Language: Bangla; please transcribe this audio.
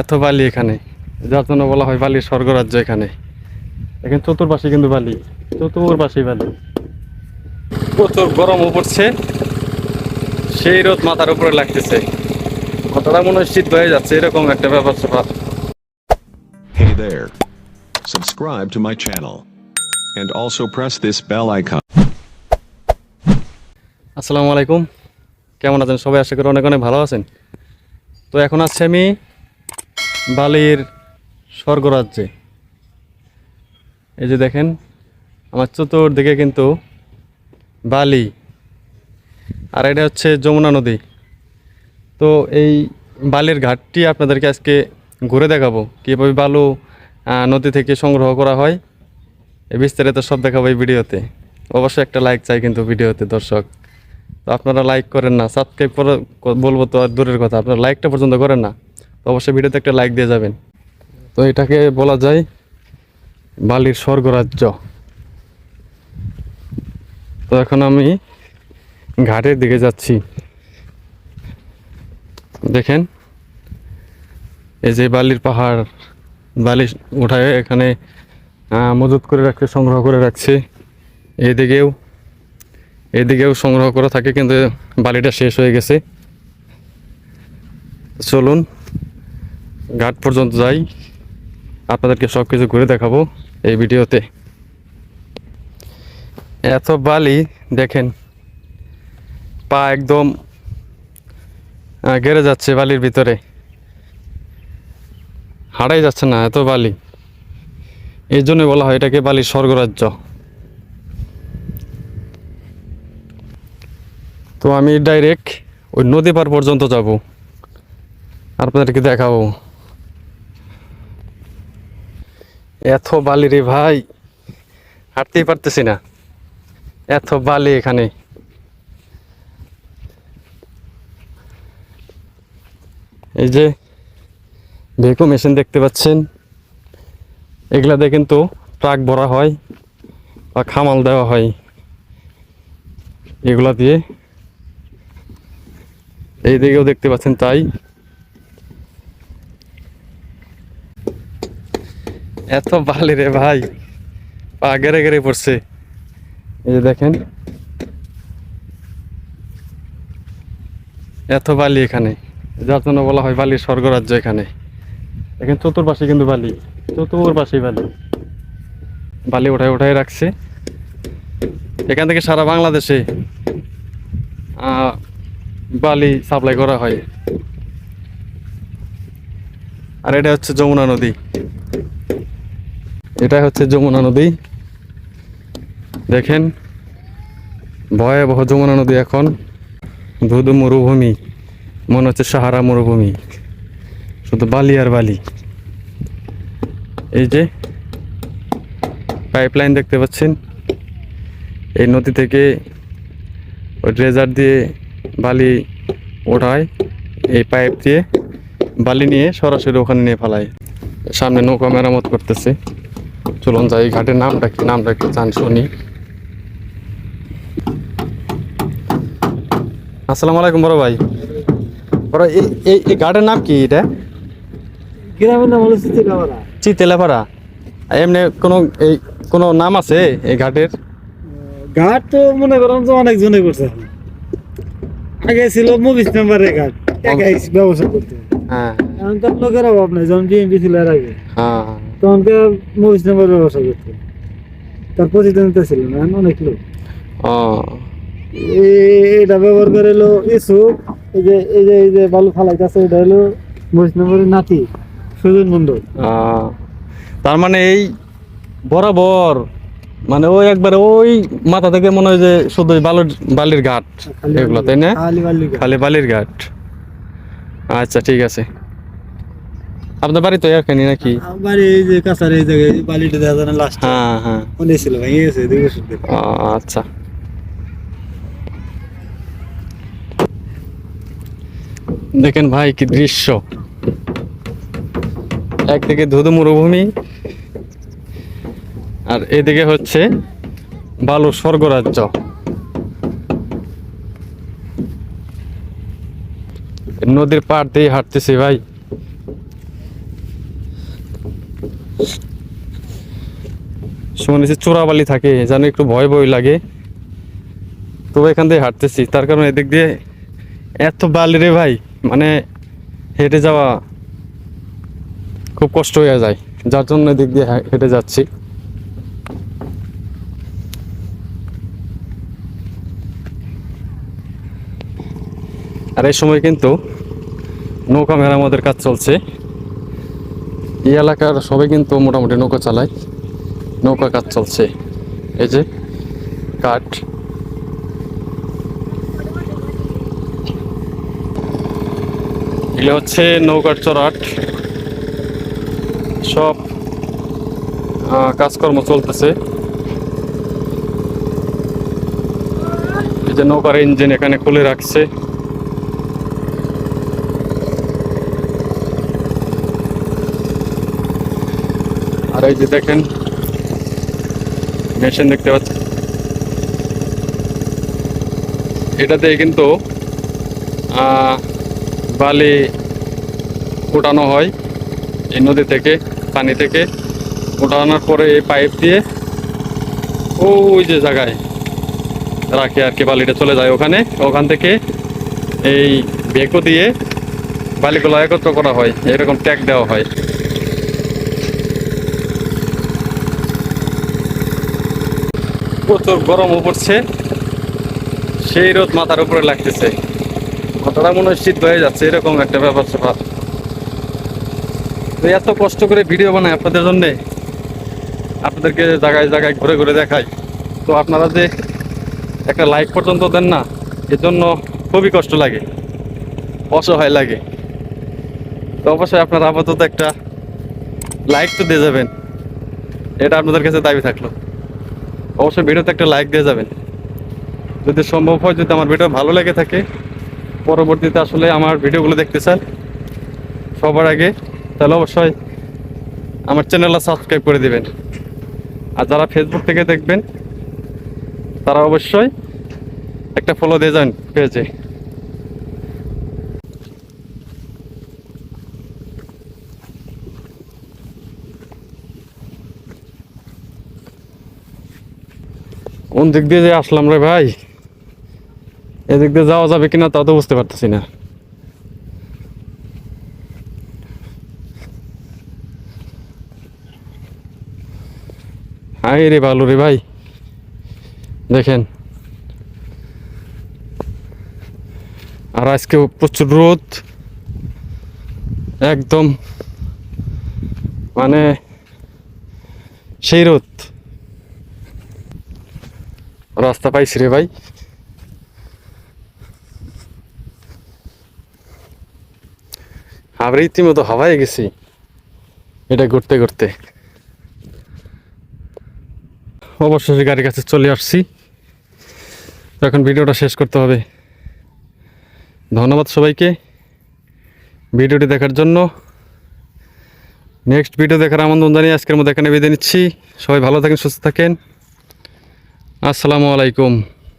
এত বালি এখানে। যার জন্য বলা হয় বালির স্বর্গরাজ্য এখানে। এখানে চতুর্পাশে কিন্তু বালি। চতুর্পাশেই বালি। প্রচুর গরমও পড়ছে সেই রোদ মাথার উপরে লাগতেছে। কথাটা মনে হয় শীত হয়ে যাচ্ছে এরকম একটা ব্যাপার স্যাপার। Hey there. Subscribe to my channel. And also press this bell icon. আসসালামু আলাইকুম। কেমন আছেন? সবাই আশা করি অনেক অনেক ভালো আছেন। তো এখন আছি আমি বালির স্বর্গরাজ্যে। এই যে দেখেন, আমার চতুর্দিকে কিন্তু বালি। আর এটা হচ্ছে যমুনা নদী। তো এই বালির ঘাটটি আপনাদেরকে আজকে ঘুরে দেখাবো, কীভাবে বালু নদী থেকে সংগ্রহ করা হয়। এই বিস্তারিত সব দেখাবো এই ভিডিওতে। অবশ্যই একটা লাইক চাই কিন্তু ভিডিওতে, দর্শক। তো আপনারা লাইক করেন না, সাবস্ক্রাইব করে, বলব তো আর দূরের কথা, আপনারা লাইকটা পর্যন্ত করেন না। অবশ্যই ভিডিওতে একটা লাইক দিয়ে যাবেন। তো এটাকে বলা যায় বালির স্বর্গরাজ্য। তো এখন আমি ঘাটের দিকে যাচ্ছি। দেখেন, এই যে বালির পাহাড়, বালি উঠায় এখানে মজুত করে রাখছে, সংগ্রহ করে রাখছে। এদিকেও এদিকেও সংগ্রহ করা থাকে, কিন্তু বালিটা শেষ হয়ে গেছে। চলুন ঘাট পর্যন্ত যাই। আপনাদেরকে সব কিছু ঘুরে দেখাবো এই ভিডিওতে। এত বালি, দেখেন, পা একদম গেড়ে যাচ্ছে বালির ভিতরে। হারাই যাচ্ছে না, এত বালি। এই জন্য বলা হয় এটাকে বালির স্বর্গরাজ্য। তো আমি ডাইরেক্ট ওই নদী পার পর্যন্ত যাব। আপনাদেরকে দেখাবো। এত বালি রে ভাই। হাঁটতেই পারতেছি না। এত বালি এখানে। এই যে ভেকো মেশিন দেখতে পাচ্ছেন। এগুলাতে কিন্তু ট্রাক ভরা হয় বা খামাল দেওয়া হয়। এগুলা দিয়ে। এই দিকেও দেখতে পাচ্ছেন তাই। এত বালি রে ভাই। পা গেড়ে পড়ছে। এই যে দেখেন। এত বালি এখানে। যার জন্য বলা হয় বালির স্বর্গরাজ্য এখানে। এখানে চতুর্পাশে কিন্তু বালি। চতুর্পাশেই বালি। বালি উঠায় উঠায় রাখছে। এখান থেকে সারা বাংলাদেশে বালি সাপ্লাই করা হয়। আর এটা হচ্ছে যমুনা নদী। এটা হচ্ছে যমুনা নদী। দেখেন, ভয়াবহ যমুনা নদী এখন। ধুধু মরুভূমি, মনে হচ্ছে সাহারা মরুভূমি। শুধু বালি আর বালি। এই যে পাইপলাইন দেখতে পাচ্ছেন। এই নদী থেকে ওই ড্রেজার দিয়ে বালি ওঠায়, এই পাইপ দিয়ে বালি নিয়ে সরাসরি ওখানে নিয়ে ফেলায়। সামনে নৌকা মেরামত করতেছে। চলুন যাই ঘাটের নামটা কি? নামটা একটু জান শুনি। আসসালামু আলাইকুম বড় ভাই। বড় এই এই ঘাটের নাম কি এটা? গ্রামের নাম হলো চিত্রকামারা চিতেলাপাড়া এমনি কোনো এই কোনো নাম আছে এই ঘাটের? ঘাট তো মনে করেন যে অনেক জনে করছে। আগে ছিল মুভিস মেম্বারের ঘাট। একাই ব্যবসা করতে। হ্যাঁ। এখন তো লোকের অভাব নাই যখন বিএনপি ছিল এর আগে। হ্যাঁ। তখনকার মুভিস মেম্বার ব্যবসা করতে তার প্রতিদ্বন্দ্বিতা ছিল না অনেক লোক। এটা ব্যবহার করে হলো ইসুক এই যে এই যে এই যে বালু ফালাইতেছে এটা হলো মুভিস মেম্বারের নাতি সুজন মন্ডল তার মানে এই বরাবর মানে ওই একবারে ওই মাথা থেকে মনে হয় যে শুধু বালুর বালির ঘাট এগুলো তাই না? বালি খালি বালির ঘাট। আচ্ছা ঠিক আছে। আপনার বাড়ি তো এখানে নাকি? আমার এই যে কাছার এই জায়গায় বালিটা দেখা যায় না লাস্ট হ্যাঁ হ্যাঁ। মনে ছিল ভেঙে গেছে দুই বছর আচ্ছা। দেখেন ভাই কি দৃশ্য। একদিকে ধুধু মরুভূমি আর এদিকে হচ্ছে বালু স্বর্গরাজ্য। নদীর পাড় দিয়ে হাঁটতেছি ভাই। সময় নিচে চোরাবালি থাকে, যেন একটু ভয় ভয় লাগে। তো এখান দিয়ে হাঁটতেছি, তার কারণে এদিক দিয়ে এত বালি রে ভাই মানে হেঁটে যাওয়া খুব কষ্ট হয়ে যায়, যার জন্য এদিক দিয়ে হ্যাঁ- হেঁটে যাচ্ছি। আর এই সময় কিন্তু নৌকা মেরামতের কাজ চলছে। এই এলাকার সবাই কিন্তু মোটামুটি নৌকা চালায়। নৌকা কাজ চলছে। এই যে কাঠ। এগুলো হচ্ছে নৌকার চড়াট। সব কাজকর্ম চলতেছে। এই যে নৌকার ইঞ্জিন এখানে খুলে রাখছে। এই যে দেখেন মেশিন দেখতে পাচ্ছেন। এটাতে কিন্তু বালি উঠানো হয় এই নদী থেকে, পানি থেকে। উঠানোর পরে এই পাইপ দিয়ে ওই যে জায়গায় রাখে আর কি, বালিটা চলে যায় ওখানে। ওখান থেকে এই বেকো দিয়ে বালিগুলো একত্র করা হয়, এরকম ট্যাগ দেওয়া হয়। প্রচুর গরমও পড়ছে সেই রোদ মাথার উপরে লাগতেছে। মাথাটা মনে হয় শীত হয়ে যাচ্ছে, এরকম একটা ব্যাপার স্যাপার। তো এত কষ্ট করে ভিডিও বানাই আপনাদের জন্যে, আপনাদেরকে জায়গায় জায়গায় ঘুরে ঘুরে দেখাই। তো আপনারা যে একটা লাইক পর্যন্ত দেন না এর জন্য খুবই কষ্ট লাগে, অসহায় লাগে। তো অবশ্যই আপনারা আপাতত একটা লাইক তো দিয়ে যাবেন, এটা আপনাদের কাছে দাবি থাকল। অবশ্যই ভিডিওতে একটা লাইক দিয়ে যাবেন। যদি সম্ভব হয়, যদি আমার ভিডিও ভালো লেগে থাকে, পরবর্তীতে আসলে আমার ভিডিওগুলো দেখতে চান, সবার আগে, তাহলে অবশ্যই আমার চ্যানেলটা সাবস্ক্রাইব করে দেবেন। আর যারা ফেসবুক থেকে দেখবেন, তারা অবশ্যই একটা ফলো দিয়ে যান পেজে কোন দিক দিয়ে যে আসলাম রে ভাই? এদিক দিয়ে যাওয়া যাবে কিনা তাও তো বুঝতে পারতেছি না। হাই রে ভালো রে ভাই। দেখেন। আর আজকে প্রচুর রোদ। একদম। মানে সেই রোদ। রাস্তা পাইছি রে ভাই। আমরা ইতিমধ্যে হাওয়ায় গেছি। এটা ঘুরতে ঘুরতে। অবশেষে গাড়ির কাছে চলে আসছি। এখন ভিডিওটা শেষ করতে হবে। ধন্যবাদ সবাইকে ভিডিওটি দেখার জন্য। নেক্সট ভিডিও দেখার আমন্ত্রণ জানিয়ে আজকের মধ্যে এখানে বেঁধে নিচ্ছি। সবাই ভালো থাকেন, সুস্থ থাকেন। আসসালামু আলাইকুম।